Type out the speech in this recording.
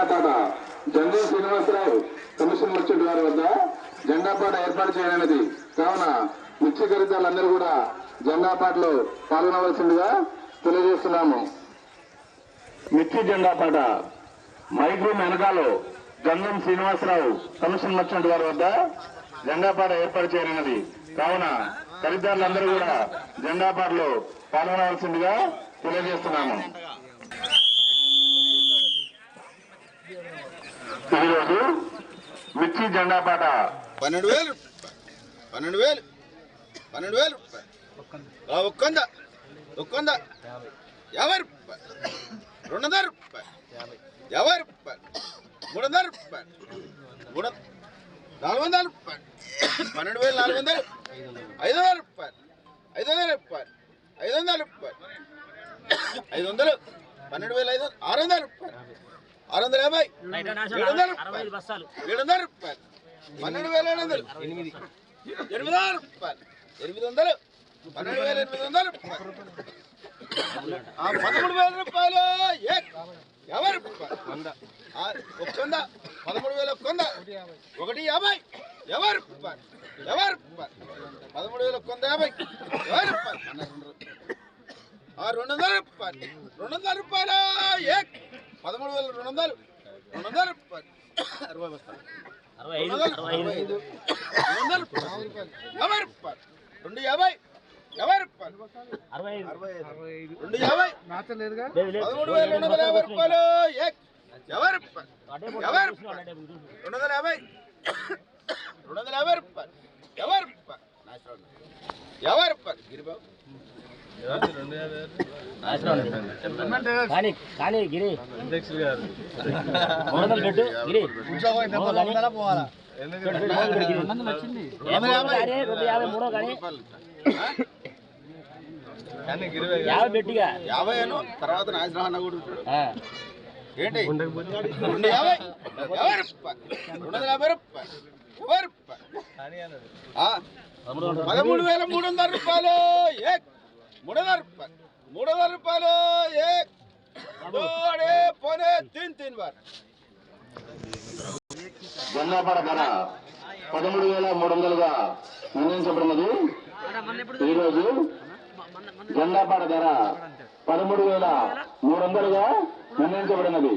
జెండాపాట Jangam Srinivasarao commission merchant గారి వద్ద జెండాపాట ఏర్పాటు చేయనున్నది. కావున మిర్చి ఖరీదారులందరూ కూడా జెండాపాటలో పాల్గొనవలసిందిగా తెలియజేస్తున్నాము. మిర్చి జెండాపాట మైక్ రూమ్ వెనకాలో గంగం శ్రీనివాసరావు కమిషన్ మర్చెంట్ గారి వద్ద జెండాపాట ఏర్పాటు చేయనున్నది. కావున ఖరీదారులందరూ కూడా జెండాపాటలో పాల్గొనవలసిందిగా తెలియజేస్తున్నాము. ఈరోజు మిర్చి జెండాపాట పన్నెండు వేలు. రూపాయలు. పన్నెండు వేలు. పన్నెండు వేలు. రూపాయలు. ఒక్కొంద. ఒక్కొంద. యాభై రూపాయలు. రెండు వందల రూపాయలు. యాభై రూపాయలు. మూడు వందల రూపాయలు. మూడు నాలుగు వందల రూపాయలు. పన్నెండు వేలు నాలుగు వందలు ఐదు వందల రూపాయలు. ఐదు వందల రూపాయలు. ఐదు వందల రూపాయలు. ఐదు వందలు పన్నెండు వేల ఐదు వందలు ఆరు వందల రూపాయలు. ఆరు వందల యాభై. ఏడు వందల రూపాయలు ఏడు వందల రూపాయలు. పన్నెండు వేల ఏడు వందలు. ఎనిమిది. ఎనిమిది వందల రూపాయలు. ఎనిమిది వందలు. పన్నెండు వేల ఎనిమిది వందల పదమూడు వేల రూపాయలు. ఏ? యాభై రూపాయలు. ఆ, ఒక్క వంద. పదమూడు వేల ఒక్క వంద. ఒకటి యాభై. యాభై రూపాయలు. యాభై రూపాయలు. పదమూడు వేల ఒక్క వంద యాభై. యాభై రూపాయలు. ఆ, రెండు వందల రూపాయలు. రెండు వందల రూపాయలు. ఏ? పదమూడు వేల రెండు వందలు రెండు వందల రూపాయలు అరవై బస్తాలు రెండు వందలు, అరవై ఐదు. రెండు వందల రూపాయలు యాభై రూపాయలు రెండు యాభై యాభై రూపాయలు అరవై ఐదు. రెండు యాభై పదమూడు వేల రెండు వందల యాభై రూపాయలు ఏ యాభై రూపాయలు యాభై రూపాయలు రెండు వందల యాభై రెండు వందల యాభై రూపాయలు యాభై రూపాయలు యాభై రూపాయలు గిరిబాబు కానీ కానీ గిరి. మూడు వందలు పెట్టు గిరి. యాభై మూడో కానీ. యాభై పెట్టిగా. యాభై తర్వాత నాయసరావు అన్న కూడా. ఏంటి? రెండు యాభై? రెండు వందల యాభై రూపాయలు. పదమూడు వేల మూడు వందల రూపాయలు. ఏ మూడు వందల రూపాయలు. మూడు వందల రూపాయలు ఏ? దోడే పోనే తిన్ తిన్ బార్ జెండాపాట ధర పదమూడు వేల మూడు వందలుగా నిర్ణయించబడినది. ఈరోజు జెండాపాట ధర పదమూడు వేల మూడు వందలుగా నిర్ణయించబడినది.